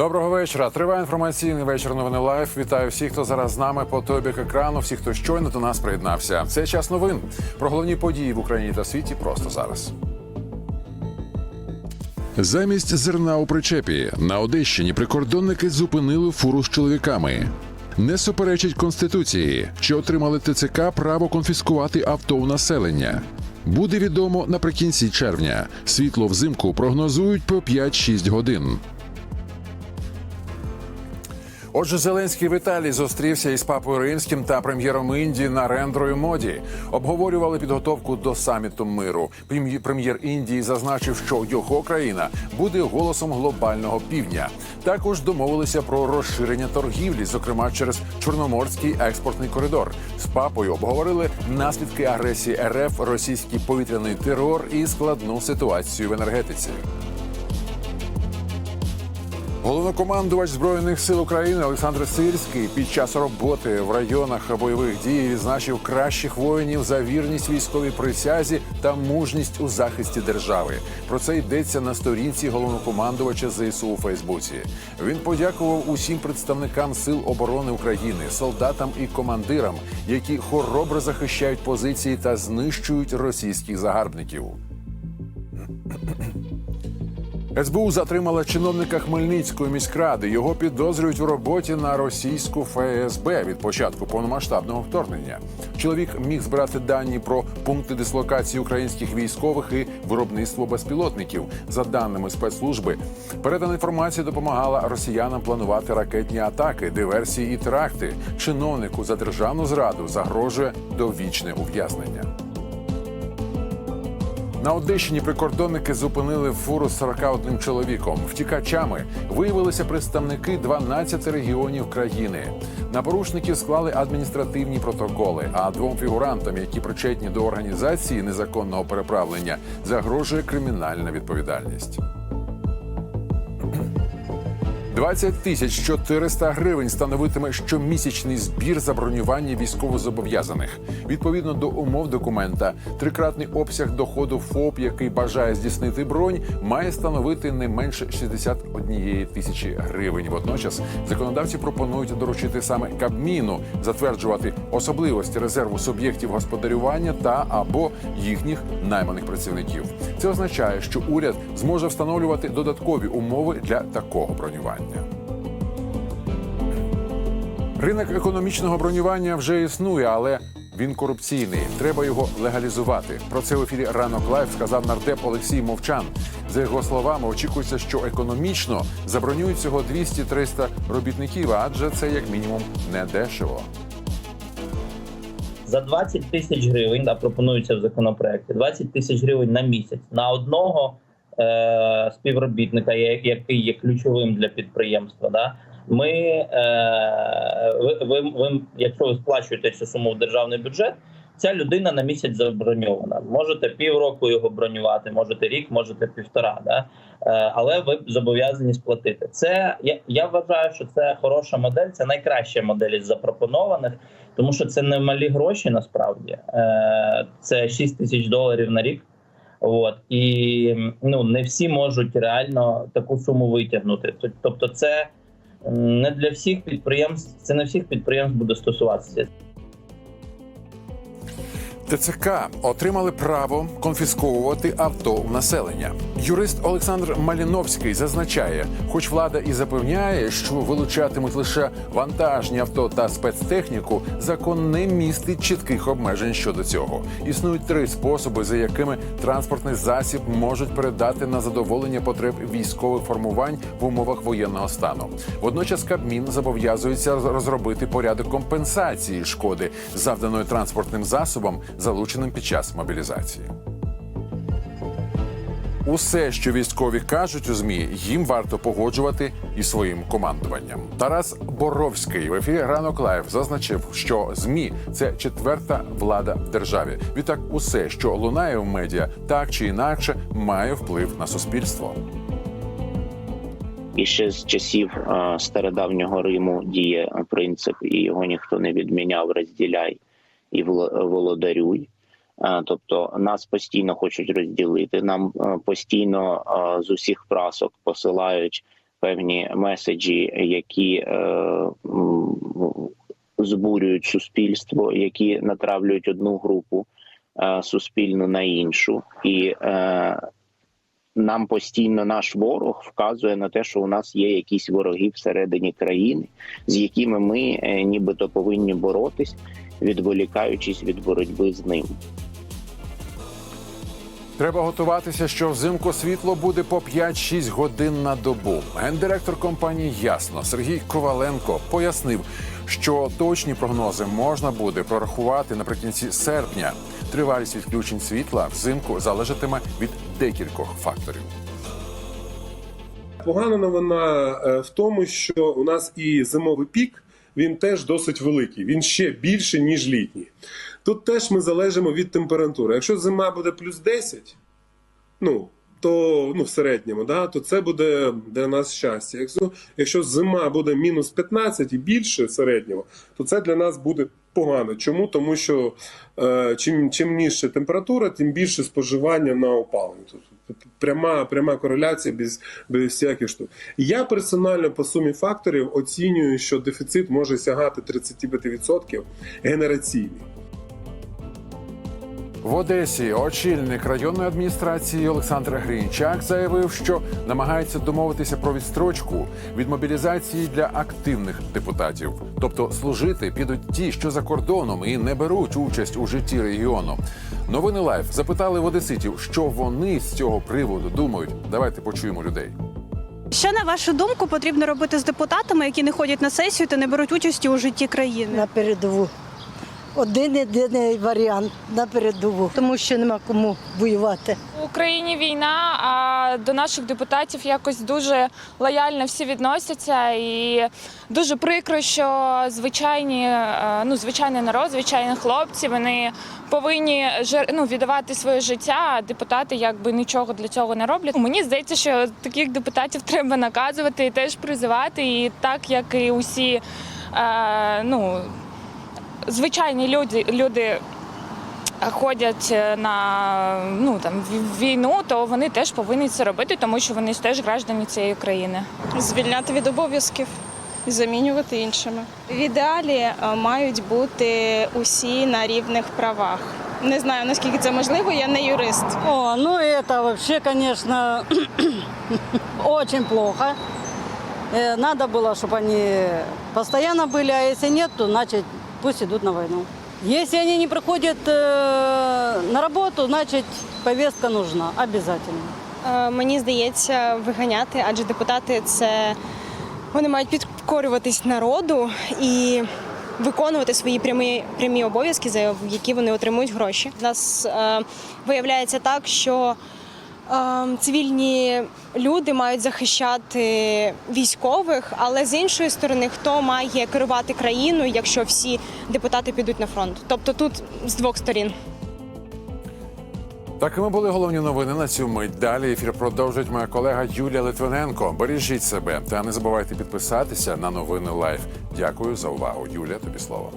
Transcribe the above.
Доброго вечора. Триває інформаційний вечір. Новини лайф. Вітаю всіх, хто зараз з нами по той бік екрану. Всіх, хто щойно до нас приєднався. Це час новин про головні події в Україні та світі. Просто зараз. Замість зерна у причепі на Одещині прикордонники зупинили фуру з чоловіками. Не суперечить конституції, що отримали ТЦК право конфіскувати авто у населення. Буде відомо наприкінці червня. Світло взимку прогнозують по 5-6 годин. Отже, Зеленський в Італії зустрівся із папою римським та прем'єром Індії на рендровій моді. Обговорювали підготовку до саміту миру. Прем'є- Прем'єр Індії зазначив, що його країна буде голосом глобального півдня. Також домовилися про розширення торгівлі, зокрема через Чорноморський експортний коридор. З папою обговорили наслідки агресії РФ, російський повітряний терор і складну ситуацію в енергетиці. Головнокомандувач збройних сил України Олександр Сирський під час роботи в районах бойових дій відзначив кращих воїнів за вірність військовій присязі та мужність у захисті держави. Про це йдеться на сторінці головнокомандувача ЗСУ у Фейсбуці. Він подякував усім представникам сил оборони України, солдатам і командирам, які хоробро захищають позиції та знищують російських загарбників. СБУ затримала чиновника Хмельницької міськради. Його підозрюють у роботі на російську ФСБ від початку повномасштабного вторгнення. Чоловік міг збирати дані про пункти дислокації українських військових і виробництво безпілотників. За даними спецслужби, передана інформація допомагала росіянам планувати ракетні атаки, диверсії і теракти. Чиновнику за державну зраду загрожує довічне ув'язнення. На Одещині прикордонники зупинили фуру з 41 чоловіком. Втікачами виявилися представники 12 регіонів країни. На порушників склали адміністративні протоколи. А двом фігурантам, які причетні до організації незаконного переправлення, загрожує кримінальна відповідальність. 20 тисяч 400 гривень становитиме щомісячний збір за бронювання військовозобов'язаних. Відповідно до умов документа, трикратний обсяг доходу ФОП, який бажає здійснити бронь, має становити не менше 61 тисячі гривень. Водночас законодавці пропонують доручити саме Кабміну затверджувати особливості резерву суб'єктів господарювання та або їхніх найманих працівників. Це означає, що уряд зможе встановлювати додаткові умови для такого бронювання. Ринок економічного бронювання вже існує, але він корупційний. Треба його легалізувати. Про це в ефірі ранок лайф сказав нардеп Олексій Мовчан. За його словами, очікується, що економічно забронюють всього 200-300 робітників, адже це як мінімум не дешево. За 20 тисяч гривень, да, пропонується в законопроекті, 20 тисяч гривень на місяць на одного е, співробітника, який є ключовим для підприємства. Да, ми, е, ви, ви, якщо ви сплачуєте цю суму в державний бюджет, ця людина на місяць заброньована. Можете півроку його бронювати, можете рік, можете півтора. Да? Е, але ви зобов'язані сплатити. Це я, я вважаю, що це хороша модель, це найкраща модель із запропонованих, тому що це не малі гроші насправді. Е, це 6 тисяч доларів на рік. От і ну не всі можуть реально таку суму витягнути. Тобто, це не для всіх підприємств, це не всіх підприємств буде стосуватися. ТЦК отримали право конфісковувати авто у населення. Юрист Олександр Маліновський зазначає, хоч влада і запевняє, що вилучатимуть лише вантажні авто та спецтехніку, закон не містить чітких обмежень щодо цього. Існують три способи, за якими транспортний засіб можуть передати на задоволення потреб військових формувань в умовах воєнного стану. Водночас Кабмін зобов'язується розробити порядок компенсації шкоди, завданої транспортним засобам, залученим під час мобілізації. Усе, що військові кажуть у змі, їм варто погоджувати і своїм командуванням. Тарас Боровський в ефірі ранок лайв зазначив, що змі це четверта влада в державі. Відтак, усе, що лунає в медіа, так чи інакше, має вплив на суспільство. І ще з часів стародавнього Риму діє принцип, і його ніхто не відміняв. Розділяй і володарюй. Е, Тобто нас постійно хочуть розділити. Нам е, постійно е, з усіх прасок посилають певні меседжі, які збурюють суспільство, які натравлюють одну групу суспільну на іншу, і нам постійно наш ворог вказує на те, що у нас є якісь вороги всередині країни, з якими ми е, нібито повинні боротись, відволікаючись від боротьби з ним. Треба готуватися, що взимку світло буде по 5-6 годин на добу. Гендиректор компанії Ясно Сергій Коваленко пояснив, що точні прогнози можна буде прорахувати наприкінці серпня. Тривалість відключень світла взимку залежатиме від декількох факторів. Погана новина е, в тому, що у нас і зимовий пік він теж досить великий. Він ще більше ніж літній. Тут теж ми залежимо від температури. Якщо зима буде плюс 10, ну то ну в середньому, да, то це буде для нас щастя. Якщо, якщо зима буде мінус 15 і більше середнього, то це для нас буде погано. Чому? Тому що е, чим, чим нижча температура, тим більше споживання на опалення. Тут пряма, пряма кореляція без, без всяких штук. Я персонально по сумі факторів оцінюю, що дефіцит може сягати 35% генераційний. В Одесі очільник районної адміністрації Олександр Гринчак заявив, що намагається домовитися про відстрочку від мобілізації для активних депутатів. Тобто служити підуть ті, що за кордоном і не беруть участь у житті регіону. Новини Лайф запитали в одеситів, що вони з цього приводу думають. Давайте почуємо людей. Що на вашу думку потрібно робити з депутатами, які не ходять на сесію та не беруть участі у житті країни? на передову. Один єдиний варіант на передову, тому що нема кому воювати. В Україні війна, а до наших депутатів якось дуже лояльно всі відносяться, і дуже прикро, що звичайні, е, ну звичайний народ, звичайні хлопці, вони повинні ну, віддавати своє життя. А депутати якби нічого для цього не роблять. Мені здається, що таких депутатів треба наказувати і теж призивати, і так як і усі. е, Ну, звичайні люди, люди ходять е, на ну там в- війну, то вони теж повинні це робити, тому що вони ж теж граждані цієї країни. звільняти від обов'язків і замінювати іншими. В ідеалі е, мають бути усі на рівних правах. Не знаю наскільки це можливо, я не юрист. О, ну это вообще, конечно, очень плохо. Э, Надо было, чтобы они постоянно были, а если нет, то значит пусть идут на войну. Если они не приходят э, на работу, значит повестка нужна обязательно. Е, Мені здається, виганяти, адже депутати це вони мають підкорюватись народу і виконувати свої прямі прямі обов'язки, за які вони отримують гроші. У нас е, виявляється так, що цивільні люди мають захищати військових, але з іншої сторони, хто має керувати країною, якщо всі депутати підуть на фронт? Тобто тут з двох сторін. Такими були головні новини на цю мить. Далі ефір продовжить моя колега Юлія Литвиненко. Бережіть себе та не забувайте підписатися на новини Лайф. Дякую за увагу. Юлія, тобі слово.